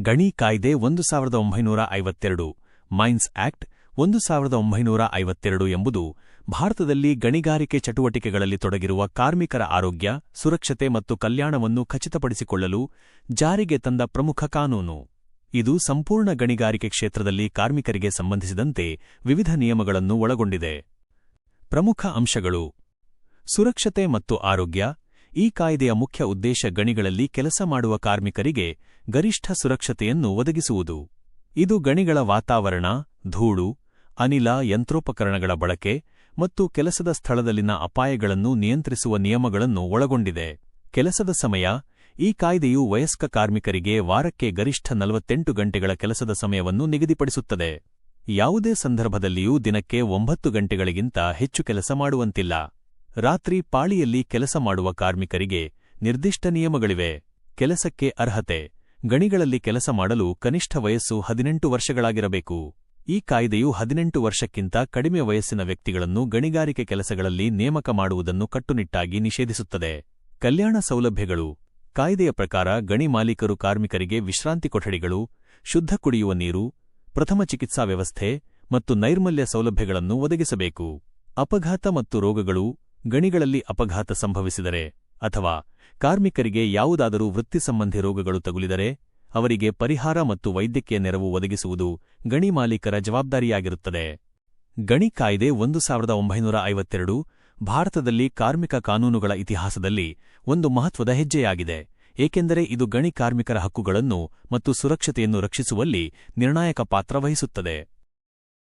ಗಣಿ ಕಾಯ್ದೆ ಒಂದು ಸಾವಿರದ ಒಂಬೈನೂರ ಐವತ್ತೆರಡು, ಮೈನ್ಸ್ ಆಕ್ಟ್ ಒಂದು ಸಾವಿರದ ಒಂಬೈನೂರ ಐವತ್ತೆರಡು ಎಂಬುದು ಭಾರತದಲ್ಲಿ ಗಣಿಗಾರಿಕೆ ಚಟುವಟಿಕೆಗಳಲ್ಲಿ ತೊಡಗಿರುವ ಕಾರ್ಮಿಕರ ಆರೋಗ್ಯ, ಸುರಕ್ಷತೆ ಮತ್ತು ಕಲ್ಯಾಣವನ್ನು ಖಚಿತಪಡಿಸಿಕೊಳ್ಳಲು ಜಾರಿಗೆ ತಂದ ಪ್ರಮುಖ ಕಾನೂನು. ಇದು ಸಂಪೂರ್ಣ ಗಣಿಗಾರಿಕೆ ಕ್ಷೇತ್ರದಲ್ಲಿ ಕಾರ್ಮಿಕರಿಗೆ ಸಂಬಂಧಿಸಿದಂತೆ ವಿವಿಧ ನಿಯಮಗಳನ್ನು ಒಳಗೊಂಡಿದೆ. ಪ್ರಮುಖ ಅಂಶಗಳು. ಸುರಕ್ಷತೆ ಮತ್ತು ಆರೋಗ್ಯ ಈ ಕಾಯ್ದೆಯ ಮುಖ್ಯ ಉದ್ದೇಶ ಗಣಿಗಳಲ್ಲಿ ಕೆಲಸ ಮಾಡುವ ಕಾರ್ಮಿಕರಿಗೆ ಗರಿಷ್ಠ ಸುರಕ್ಷತೆಯನ್ನು ಒದಗಿಸುವುದು. ಇದು ಗಣಿಗಳ ವಾತಾವರಣ, ಧೂಳು, ಅನಿಲ ಯಂತ್ರೋಪಕರಣಗಳ ಬಳಕೆ ಮತ್ತು ಕೆಲಸದ ಸ್ಥಳದಲ್ಲಿನ ಅಪಾಯಗಳನ್ನು ನಿಯಂತ್ರಿಸುವ ನಿಯಮಗಳನ್ನು ಒಳಗೊಂಡಿದೆ. ಕೆಲಸದ ಸಮಯ, ಈ ಕಾಯ್ದೆಯು ವಯಸ್ಕ ಕಾರ್ಮಿಕರಿಗೆ ವಾರಕ್ಕೆ ಗರಿಷ್ಠ ನಲವತ್ತೆಂಟು ಗಂಟೆಗಳ ಕೆಲಸದ ಸಮಯವನ್ನು ನಿಗದಿಪಡಿಸುತ್ತದೆ. ಯಾವುದೇ ಸಂದರ್ಭದಲ್ಲಿಯೂ ದಿನಕ್ಕೆ ಒಂಬತ್ತು ಗಂಟೆಗಳಿಗಿಂತ ಹೆಚ್ಚು ಕೆಲಸ ಮಾಡುವಂತಿಲ್ಲ. ರಾತ್ರಿ ಪಾಳಿಯಲ್ಲಿ ಕೆಲಸ ಮಾಡುವ ಕಾರ್ಮಿಕರಿಗೆ ನಿರ್ದಿಷ್ಟ ನಿಯಮಗಳಿವೆ. ಕೆಲಸಕ್ಕೆ ಅರ್ಹತೆ. ಗಣಿಗಳಲ್ಲಿ ಕೆಲಸ ಮಾಡಲು ಕನಿಷ್ಠ ವಯಸ್ಸು ಹದಿನೆಂಟು ವರ್ಷಗಳಾಗಿರಬೇಕು. ಈ ಕಾಯ್ದೆಯು ಹದಿನೆಂಟು ವರ್ಷಕ್ಕಿಂತ ಕಡಿಮೆ ವಯಸ್ಸಿನ ವ್ಯಕ್ತಿಗಳನ್ನು ಗಣಿಗಾರಿಕೆ ಕೆಲಸಗಳಲ್ಲಿ ನೇಮಕ ಮಾಡುವುದನ್ನು ಕಟ್ಟುನಿಟ್ಟಾಗಿ ನಿಷೇಧಿಸುತ್ತದೆ. ಕಲ್ಯಾಣ ಸೌಲಭ್ಯಗಳು. ಕಾಯ್ದೆಯ ಪ್ರಕಾರ ಗಣಿ ಮಾಲೀಕರು ಕಾರ್ಮಿಕರಿಗೆ ವಿಶ್ರಾಂತಿ ಕೊಠಡಿಗಳು, ಶುದ್ಧ ಕುಡಿಯುವ ನೀರು, ಪ್ರಥಮ ಚಿಕಿತ್ಸಾ ವ್ಯವಸ್ಥೆ ಮತ್ತು ನೈರ್ಮಲ್ಯ ಸೌಲಭ್ಯಗಳನ್ನು ಒದಗಿಸಬೇಕು. ಅಪಘಾತ ಮತ್ತು ರೋಗಗಳು ಗಣಿಗಳಲ್ಲಿ ಅಪಘಾತ ಸಂಭವಿಸಿದರೆ ಅಥವಾ ಕಾರ್ಮಿಕರಿಗೆ ಯಾವುದಾದರೂ ವೃತ್ತಿ ಸಂಬಂಧಿ ರೋಗಗಳು ತಗುಲಿದರೆ ಅವರಿಗೆ ಪರಿಹಾರ ಮತ್ತು ವೈದ್ಯಕೀಯ ನೆರವು ಒದಗಿಸುವುದು ಗಣಿ ಮಾಲೀಕರ ಜವಾಬ್ದಾರಿಯಾಗಿರುತ್ತದೆ. ಗಣಿ ಕಾಯ್ದೆ ಒಂದು ಸಾವಿರದ ಒಂಬೈನೂರ ಐವತ್ತೆರಡು ಭಾರತದಲ್ಲಿ ಕಾರ್ಮಿಕ ಕಾನೂನುಗಳ ಇತಿಹಾಸದಲ್ಲಿ ಒಂದು ಮಹತ್ವದ ಹೆಜ್ಜೆಯಾಗಿದೆ, ಏಕೆಂದರೆ ಇದು ಗಣಿ ಕಾರ್ಮಿಕರ ಹಕ್ಕುಗಳನ್ನು ಮತ್ತು ಸುರಕ್ಷತೆಯನ್ನು ರಕ್ಷಿಸುವಲ್ಲಿ ನಿರ್ಣಾಯಕ ಪಾತ್ರ ವಹಿಸುತ್ತದೆ.